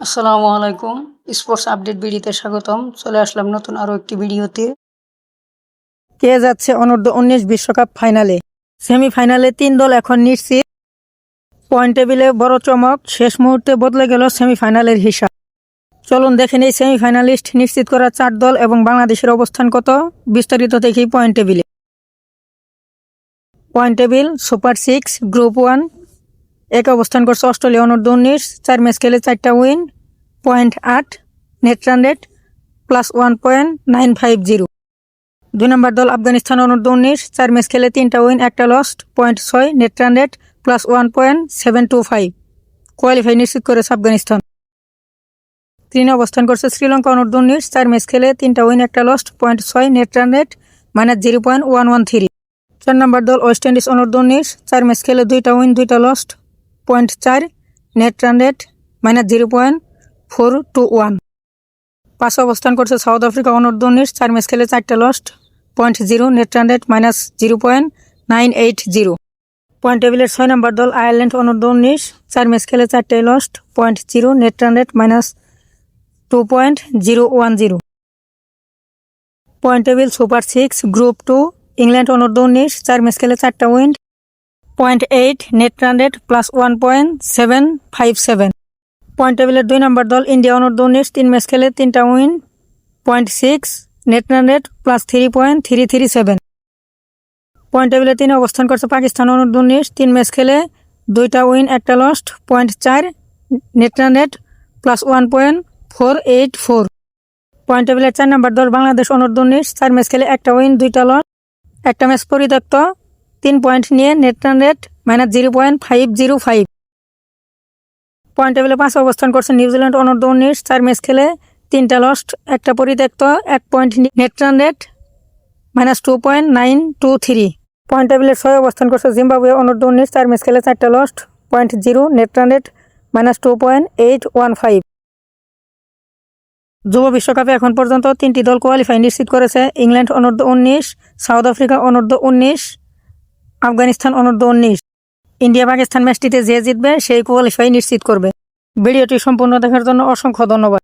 আসসালামু আলাইকুম। Sports update ভিডিওতে স্বাগতম। চলে আসলাম নতুন আরও একটি ভিডিওতে। কে যাচ্ছে অনূর্ধ্ব উনিশ বিশ্বকাপ ফাইনালে? সেমিফাইনালে তিন দল এখন নিশ্চিত। পয়েন্ট টেবিলে বড় চমক। শেষ মুহূর্তে বদলে গেল সেমিফাইনালের হিসাব। চলুন দেখে নেই সেমিফাইনালিস্ট নিশ্চিত করা চার দল এবং বাংলাদেশের অবস্থান কত? বিস্তারিত দেখি পয়েন্ট টেবিলে। Point table, super six, group one এক অবস্থান করছে অস্ট্রেলিয়া। অনূর্ধ্ব উনিশ, চার ম্যাচ খেলে চারটা উইন, পয়েন্ট আট, net run rate plus one point nine five zero দুই নম্বর দল আফগানিস্তান, অনূর্ধ্ব উনিশ, চার ম্যাচ খেলে তিনটা উইন, একটা লস্ট পয়েন্ট ছয়, net run rate plus one point seven two five qualify নিশ্চিত করেছে আফগানিস্তান। তিন অবস্থান করছে শ্রীলঙ্কা, অনূর্ধ্ব উনিশ, চার ম্যাচ খেলে তিনটা উইন, একটা লস্ট পয়েন্ট ছয়, net run rate minus zero point one one three চার নম্বর দল ওয়েস্ট ইন্ডিজ, অনূর্ধ্ব উনিশ, চার ম্যাচ খেলে দুইটা উইন, দুইটা লস্ট পয়েন্ট চার net run rate minus zero point four two one পাশে অবস্থান করছে সাউথ আফ্রিকা অনূর্ধ্ব উনিশ, চার ম্যাচ খেলে চারটা lost point zero net run rate minus zero point nine eight zero point টেবিলের ছয় নম্বর দল আয়ারল্যান্ড অনূর্ধ্ব উনিশ, চার ম্যাচ খেলে চারটায় lost point zero net run rate minus two point zero one zero point table super six group two England অনূর্ধ্ব উনিশ, চার ম্যাচ খেলে চারটা win point eight net run plus one point seven five seven point টেবিলের দুই নম্বর দল India অনূর্ধ্ব উনিশ তিন ম্যাচ খেলে তিনটা win point six net run rate plus three point three three seven point টেবিলে তিনে অবস্থান করছে পাকিস্তান অনূর্ধ্ব উনিশ তিন ম্যাচ খেলে দুইটা উইন একটা লস্ট পয়েন্ট চার net run rate plus one point four eight four point টেবিলের চার নম্বর দল বাংলাদেশ অনূর্ধ্ব উনিশ চার ম্যাচ খেলে একটা উইন দুইটা লস একটা ম্যাচ পরিত্যক্ত। তিন পয়েন্ট নিয়ে net run rate minus zero point five zero five point টেবিলে পাঁচ অবস্থান করছে নিউজিল্যান্ড অনূর্ধ্ব উনিশ চার ম্যাচ খেলে তিনটা লস্ট একটা পরিত্যক্ত, এক point net run rate minus two point nine two three point টেবিলের ছয় অবস্থান করছে জিম্বাবুয়ে অনূর্ধ্ব উনিশ চার ম্যাচ খেলে চারটা lost point zero net run rate minus two point eight one five যুব বিশ্বকাপে এখন পর্যন্ত তিনটি দল কোয়ালিফাই নিশ্চিত করেছে। ইংল্যান্ড অনূর্ধ্ব উনিশ সাউথ আফ্রিকা অনূর্ধ্ব উনিশ আফগানিস্তান অনূর্ধ্ব উনিশ। ইন্ডিয়া পাকিস্তান ম্যাচটিতে যে জিতবে, সেই কোয়ালিফাই নিশ্চিত করবে। ভিডিওটি সম্পূর্ণ দেখার জন্য অসংখ্য ধন্যবাদ।